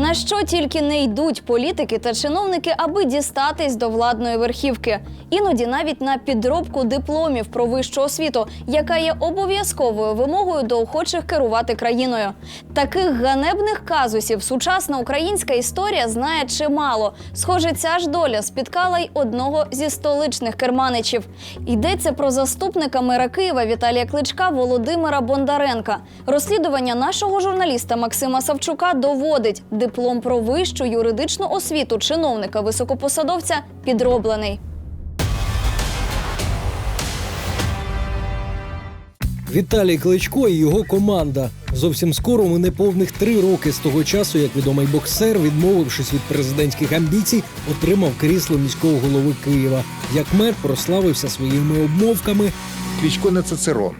На що тільки не йдуть політики та чиновники, аби дістатись до владної верхівки, іноді навіть на підробку дипломів про вищу освіту, яка є обов'язковою вимогою до охочих керувати країною. Таких ганебних казусів сучасна українська історія знає чимало. Схоже, ця ж доля спіткала й одного зі столичних керманичів. Йдеться про заступника мера Києва Віталія Кличка Володимира Бондаренка. Розслідування нашого журналіста Максима Савчука доводить, диплом про вищу юридичну освіту чиновника високопосадовця підроблений. Віталій Кличко і його команда. Зовсім скоро ми неповних три роки з того часу, як відомий боксер, відмовившись від президентських амбіцій, отримав крісло міського голови Києва. Як мер прославився своїми обмовками, Кличко не Цицерон.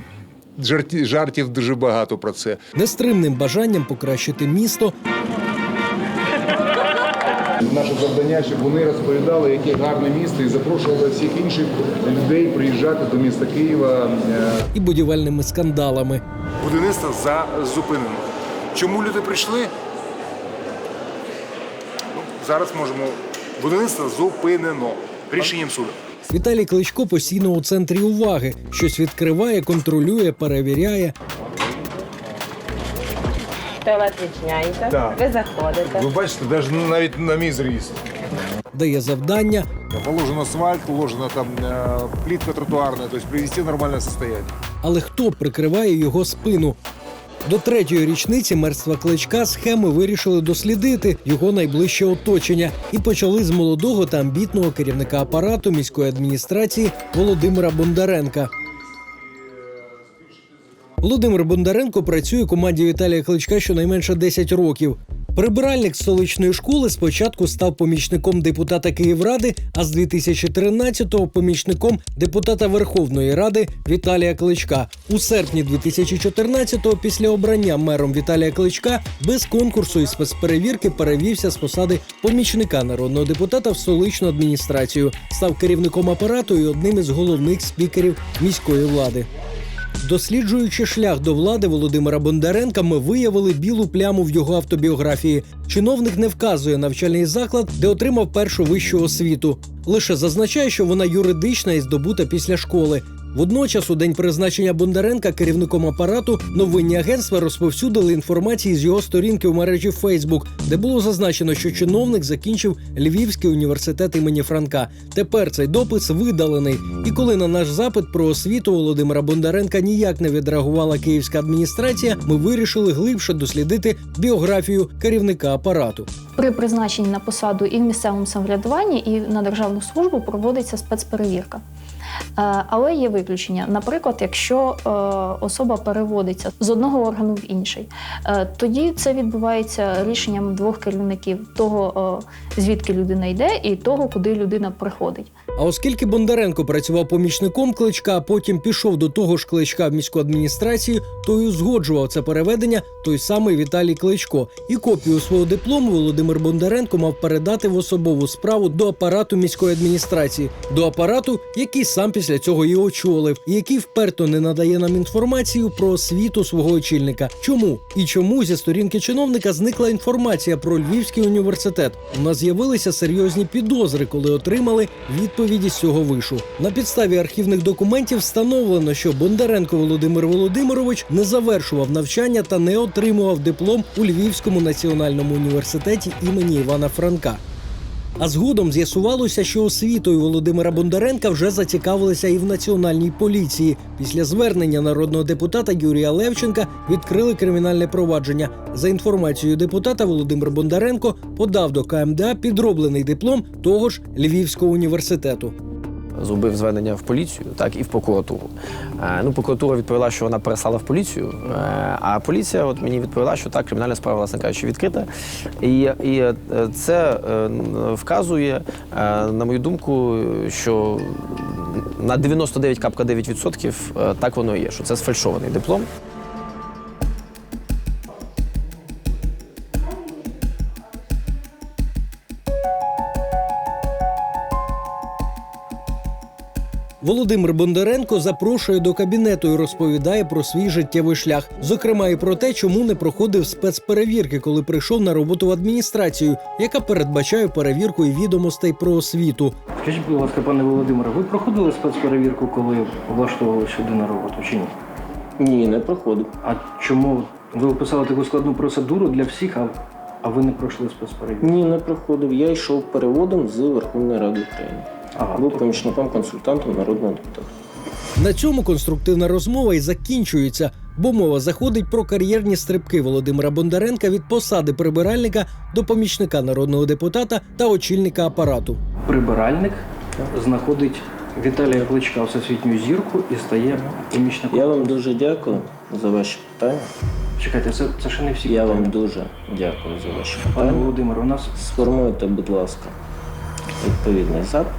Жарті, жартів дуже багато про це. нестримним бажанням покращити місто, Наше завдання, щоб вони розповідали, яке гарне місто, і запрошували всіх інших людей приїжджати до міста Києва. Е, і будівельними скандалами. Будівництво за зупинено. Чому люди прийшли? Ну, зараз можемо. Будівництво зупинено рішенням суду. Віталій Кличко постійно у центрі уваги, щось відкриває, контролює, перевіряє. Туалет відчиняється, Так. ви заходите. Ви бачите, навіть навіть на мій зріст. Дає завдання, Положен асфальт, положена там э, плитка тротуарная, то есть привести в нормальное состояние. але хто прикриває його спину? До третьої річниці мерства кличка схеми вирішили дослідити його найближче оточення і почали з молодого та амбітного керівника апарату міської адміністрації Володимира Бондаренка. Володимир Бондаренко працює у команді Віталія Кличка щонайменше 10 років. Прибиральник столичної школи спочатку став помічником депутата Київради, а з 2013-го помічником депутата Верховної Ради Віталія Кличка. У серпні 2014-го, після обрання мером Віталія Кличка, без конкурсу і спецперевірки перевівся з посади помічника народного депутата в столичну адміністрацію, став керівником апарату і одним із головних спікерів міської влади. Досліджуючи шлях до влади Володимира Бондаренка, ми виявили білу пляму в його автобіографії. Чиновник не вказує навчальний заклад, де отримав першу вищу освіту. Лише зазначає, що вона юридична і здобута після школи. Водночас, у день призначення Бондаренка керівником апарату новинні агентства розповсюдили інформації з його сторінки в мережі Facebook, де було зазначено, що чиновник закінчив Львівський університет імені Франка. Тепер цей допис видалений. І коли на наш запит про освіту Володимира Бондаренка ніяк не відреагувала київська адміністрація, ми вирішили глибше дослідити біографію керівника апарату. При призначенні на посаду і в місцевому самоврядуванні, і на державну службу проводиться спецперевірка. Е, Але є виключення. Наприклад, якщо е, особа переводиться з одного органу в інший, Е, тоді це відбувається рішенням двох керівників: того, звідки людина йде, і того, куди людина приходить. А оскільки Бондаренко працював помічником кличка, а потім пішов до того ж кличка в міську адміністрацію, то й узгоджував це переведення той самий Віталій Кличко. І копію свого диплому Володимир Бондаренко мав передати в особову справу до апарату міської адміністрації, до апарату, який сам після цього і очолив, який вперто не надає нам інформацію про освіту свого очільника. Чому і чому зі сторінки чиновника зникла інформація про Львівський університет? У нас з'явилися серйозні підозри, коли отримали відповіді з цього вишу. На підставі архівних документів встановлено, що Бондаренко Володимир Володимирович не завершував навчання та не отримував диплом у Львівському національному університеті імені Івана Франка. А згодом з'ясувалося, що освітою Володимира Бондаренка вже зацікавилися і в національній поліції. Після звернення народного депутата Юрія Левченка відкрили кримінальне провадження. За інформацією депутата, Володимир Бондаренко подав до КМДА підроблений диплом того ж Львівського університету. Зробив звернення в поліцію, так і в прокуратуру. Е, ну, прокуратура відповіла, що вона переслала в поліцію. Е, а поліція от мені відповіла, що так, кримінальна справа, власне кажучи, відкрита. І, і е, це вказує, на мою думку, що на 99,9% е, так воно і є, що це сфальшований диплом. Володимир Бондаренко запрошує до кабінету і розповідає про свій життєвий шлях, зокрема і про те, чому не проходив спецперевірки, коли прийшов на роботу в адміністрацію, яка передбачає перевірку і відомостей про освіту. Скажіть, будь ласка, пане Володимире, ви проходили спецперевірку, коли влаштовували сюди на роботу чи ні? Ні, не проходив. А чому ви описали таку складну процедуру для всіх, а, а ви не пройшли спецперевірку? Ні, не проходив. Я йшов переводом з Верховної Ради України. Ага, Був то- помічником консультантом народного депутата. На цьому конструктивна розмова і закінчується, бо мова заходить про кар'єрні стрибки Володимира Бондаренка від посади прибиральника до помічника народного депутата та очільника апарату. прибиральник знаходить Віталія Кличка у всесвітню зірку і стає помічником. Я вам дуже дякую за ваші питання. Чекайте, це, це ще не всі. Я питання. вам дуже дякую за ваші Пане питання. Володимир, у нас Сформуйте, будь ласка, відповідний запит.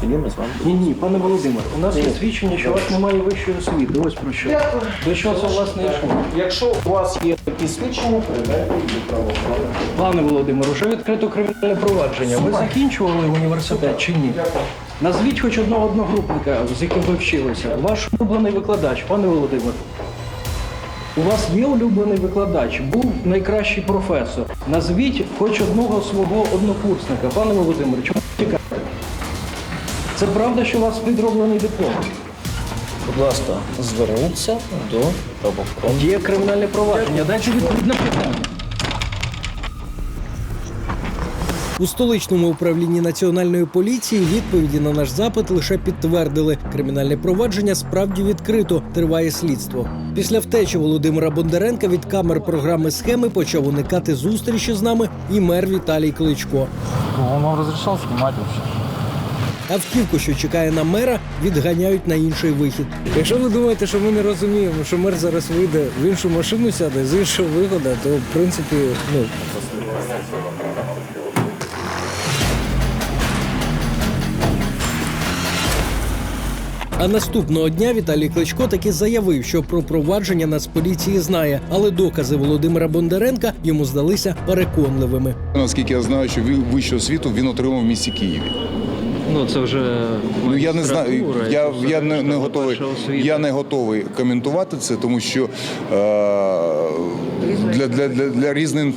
Тоді ми з вами ні, ні, пане Володимир, у нас є свідчення, що у вас немає вищої освіти. Ось про що. До чого це власне йшло? Якщо у вас є такі свідчення, передайте їх до правоохоронних. Пане Володимир, уже відкрито кримінальне провадження. Ви закінчували університет чи ні? Назвіть хоч одного одногрупника, з яким ви вчилися. Ваш улюблений викладач, пане Володимир. У вас є улюблений викладач, був найкращий професор. Назвіть хоч одного свого однокурсника. Пане Володимир, чому ви тікаєте? Це правда, що у вас підроблений диплом? Будь ласка, зверніться до правоохоронних. Є кримінальне провадження. Дайте відповідь на питання. У столичному управлінні національної поліції відповіді на наш запит лише підтвердили. Кримінальне провадження справді відкрито. Триває слідство. Після втечі Володимира Бондаренка від камер програми схеми почав уникати зустрічі з нами і мер Віталій Кличко. Он вам снимать вообще? Автівку, що чекає на мера, відганяють на інший вихід. Якщо ви думаєте, що ми не розуміємо, що мер зараз вийде в іншу машину, сяде з іншого виходу, то в принципі, ну А наступного дня Віталій Кличко таки заявив, що про провадження Нацполіції знає, але докази Володимира Бондаренка йому здалися переконливими. Наскільки я знаю, що ви- вищу освіту він отримав в місті Києві. Ну це вже Ну я не знаю. Я, я не, не готовий. Я не готовий коментувати це, тому що е, для, для, для, для різних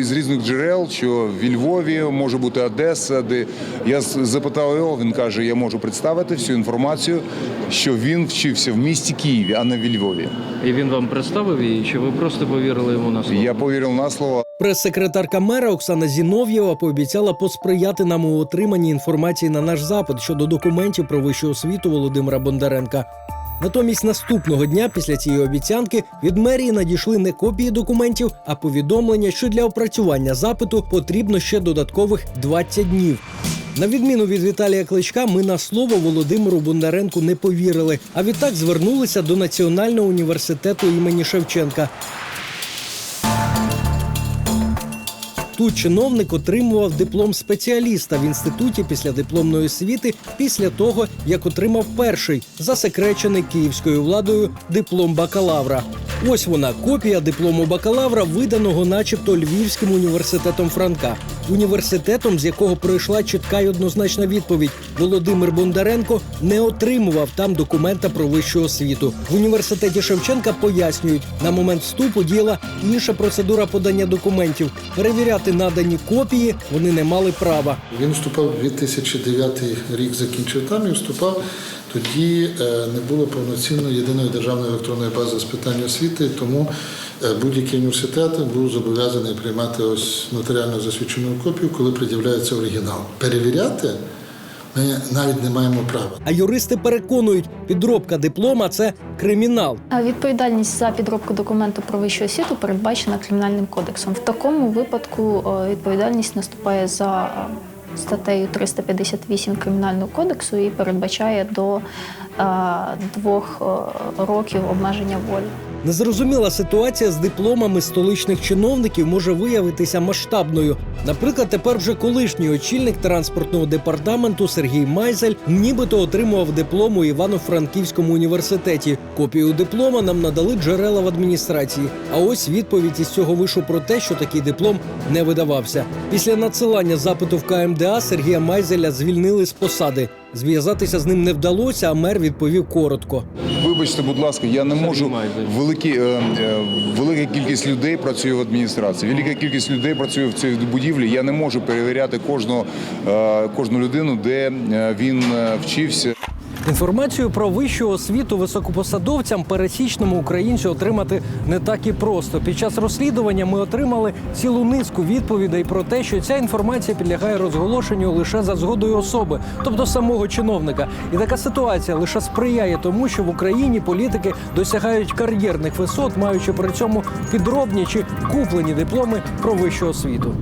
з різних джерел, що в Львові може бути Одеса, де я запитав його. Він каже: я можу представити всю інформацію, що він вчився в місті Києві, а не в Львові. І він вам представив її, чи ви просто повірили йому на слово? Я повірив на слово. Прес-секретарка мера Оксана Зінов'єва пообіцяла посприяти нам у отриманні інформації на наш запит щодо документів про вищу освіту Володимира Бондаренка. Натомість наступного дня після цієї обіцянки від мерії надійшли не копії документів, а повідомлення, що для опрацювання запиту потрібно ще додаткових 20 днів. На відміну від Віталія Кличка, ми на слово Володимиру Бондаренку не повірили, а відтак звернулися до Національного університету імені Шевченка, Тут чиновник отримував диплом спеціаліста в інституті після дипломної освіти після того, як отримав перший засекречений київською владою диплом бакалавра. Ось вона копія диплому бакалавра, виданого, начебто, Львівським університетом Франка, університетом, з якого пройшла чітка й однозначна відповідь: Володимир Бондаренко не отримував там документа про вищу освіту. В університеті Шевченка пояснюють, на момент вступу діяла інша процедура подання документів. Перевіряти надані копії вони не мали права. Він вступав 2009 рік, закінчив там і вступав. Тоді е, не було повноцінної єдиної державної електронної бази з питань освіти, тому е, будь-який університет був зобов'язаний приймати ось нотаріально засвідчену копію, коли пред'являється оригінал. Перевіряти ми навіть не маємо права. А юристи переконують, підробка диплома це кримінал. А Відповідальність за підробку документу про вищу освіту передбачена кримінальним кодексом. В такому випадку е, відповідальність наступає за статтею 358 кримінального кодексу і передбачає до е, двох е, років обмеження волі. Незрозуміла ситуація з дипломами столичних чиновників може виявитися масштабною. Наприклад, тепер вже колишній очільник транспортного департаменту Сергій Майзель нібито отримував диплом у Івано-Франківському університеті. Копію диплома нам надали джерела в адміністрації. А ось відповідь із цього вишу про те, що такий диплом не видавався. Після надсилання запиту в КМДА Сергія Майзеля звільнили з посади. Зв'язатися з ним не вдалося, а мер відповів коротко. Вибачте, будь ласка, я не можу. Великі, е, е, велика кількість людей працює в адміністрації. Велика кількість людей працює в цій будівлі. Я не можу перевіряти кожного, е, кожну людину, де він вчився. Інформацію про вищу освіту високопосадовцям пересічному українцю отримати не так і просто. Під час розслідування ми отримали цілу низку відповідей про те, що ця інформація підлягає розголошенню лише за згодою особи, тобто самого чиновника. І така ситуація лише сприяє тому, що в Україні політики досягають кар'єрних висот, маючи при цьому підробні чи куплені дипломи про вищу освіту.